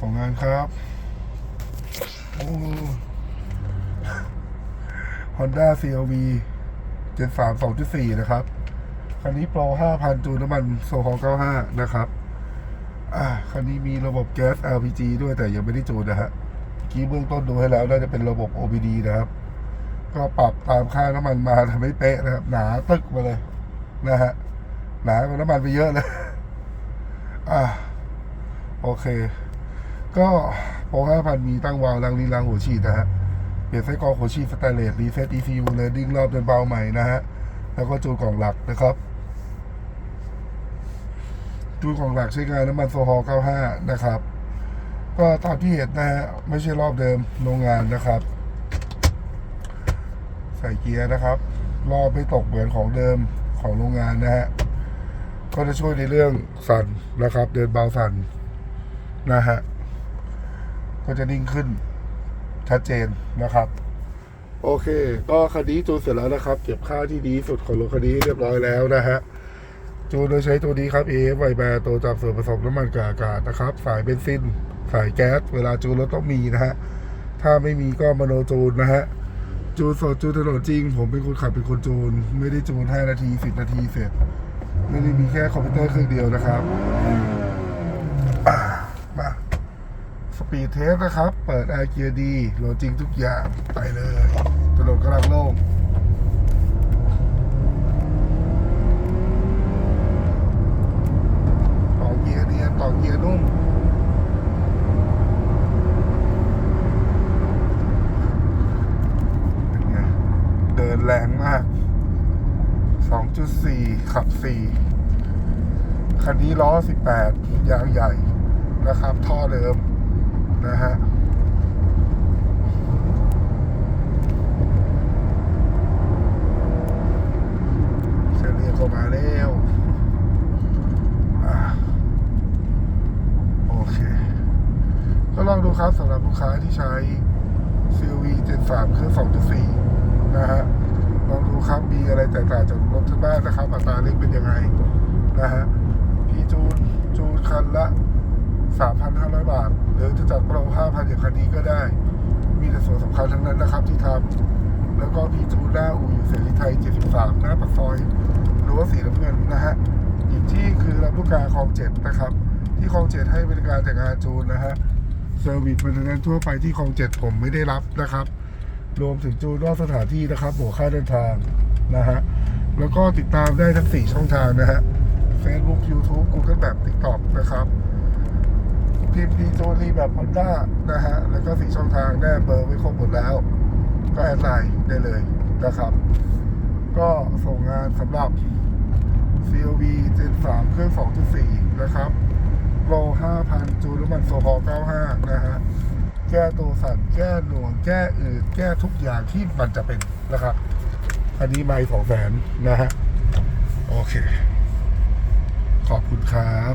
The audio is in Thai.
ส่งงานครับฮอนด้า CRV 73 2.4นะครับ คันนี้โปร5,000จูนน้ำมันโซฮอล95นะครับ อ่า คันนี้มีระบบแก๊ส LPG ด้วยแต่ยังไม่ได้จูนนะฮะกี้เบื้องต้นดูให้แล้วน่าจะเป็นระบบ OBD นะครับ ก็ปรับตามค่าน้ำมันมาทำให้เป๊ะนะครับ หนาตึกมาเลย นะฮะ หนากว่าน้ำมันไปเยอะเลย อ่า โอเค ก็โปร5,000 มีตั้งวาล์วล้างลิ้นล้างหัวฉีดนะฮะ เปลี่ยนไส้กรองหัวฉีดสแตนเลสรีเซ็ต ECU เลยดิ้งรอบเดินเบาใหม่นะฮะ แล้วก็จูนกล่องหลักนะครับจูนกล่องหลักใช้งานน้ำมันโซฮอล95 นะครับ ก็ตามที่เห็นนะฮะ ไม่ใช่รอบเดิมโรงงานนะครับ ใส่เกียร์นะครับ รอบไม่ตกเหมือนของเดิมของโรงงานนะฮะก็จะช่วยในเรื่องสั่นนะครับ เดินเบาสั่นนะฮะ ก็จะนิ่งขึ้นชัดเจนนะครับ โอเค ก็คันนี้จูนเสร็จแล้วนะครับ เก็บค่าที่ดีสุดของรถคันนี้เรียบร้อยแล้วนะฮะจูนโดยใช้ตัวนี้ครับ AF ไวแบร์ตัวจับส่วนผสมน้ำมันกับอากาศนะครับ สายเบนซิน สายแก๊ส เวลาจูนรถต้องมีนะฮะ ถ้าไม่มีก็มโนจูนนะฮะ จูนสดจูนถนนจริง ผมเป็นคนขับเป็นคนจูน ไม่ได้จูน5นาที 10 นาทีเสร็จ ไม่ได้มีแค่คอมพิวเตอร์เครื่องเดียวนะครับอ่ามาส ปีดเทสนะครับ เปิดแอร์เกียร์ดีโหลดจริงทุกอย่างไปเลยถนนกำลังโล่งต่อเกียร์เนียต่อเกียร์นุ่มเป็นไงเดินแรงมาก 2.4 ขับ 4 คันนี้ล้อ 18 ยางใหญ่นะครับ ท่อเดิม นะฮะเซเรียเข้ามาแล้วอ่โอเค ก็ลองดูครับสำหรับลูกค้าที่ใช้ CUV 73เครื่อง2.4 นะฮะ ลองดูครับ มีอะไรแตกต่างจากรถที่บ้านนะครับอัตราเร่งเป็นยังไง นะฮะ พี่จูน จูนคันละ 3,500 บาทหรือจะจัด โปร5,000อย่างคันนี้ก็ได้ มีแต่ส่วนสำคัญทั้งนั้นนะครับที่ทำแล้วก็พีจูนหน้าอู่อยู่เสรีไทย 73 หน้าปากซอยรือว่าสีน้ำเงินนะฮะอีกที่คือลำลูกกาคลองเจ็ดนะครับ ที่คลองเจ็ดให้บริการแต่งงานจูนนะฮะเซอร์วิสบริการทั่วไปที่คลองเจ็ดผมไม่ได้รับนะครับ รวมถึงจูนนอกสถานที่นะครับบวกค่าเดินทางนะฮะแล้วก็ติดตามได้ทั้ง 4 ช่องทางนะฮะ Facebook YouTube Google แบบ TikTok นะครับ พิมพ์ดีโจรีแบบฮอนด้านะฮะ แล้วก็4ช่องทางได้เบอร์ไว้ครบหมดแล้ว ก็แอดไลน์ได้เลยนะครับ ก็ส่งงานสำหรับ COV Gen 3 เครื่อง 2.4 นะครับโล5,000 จูน้ำมันโซฮอล95 นะฮะ แก้ตัวสั่นแก้หน่วง แก้อืด แก้ทุกอย่างที่มันจะเป็นนะครับ อันนี้ไม่สองแสนนะฮะ โอเค ขอบคุณครับ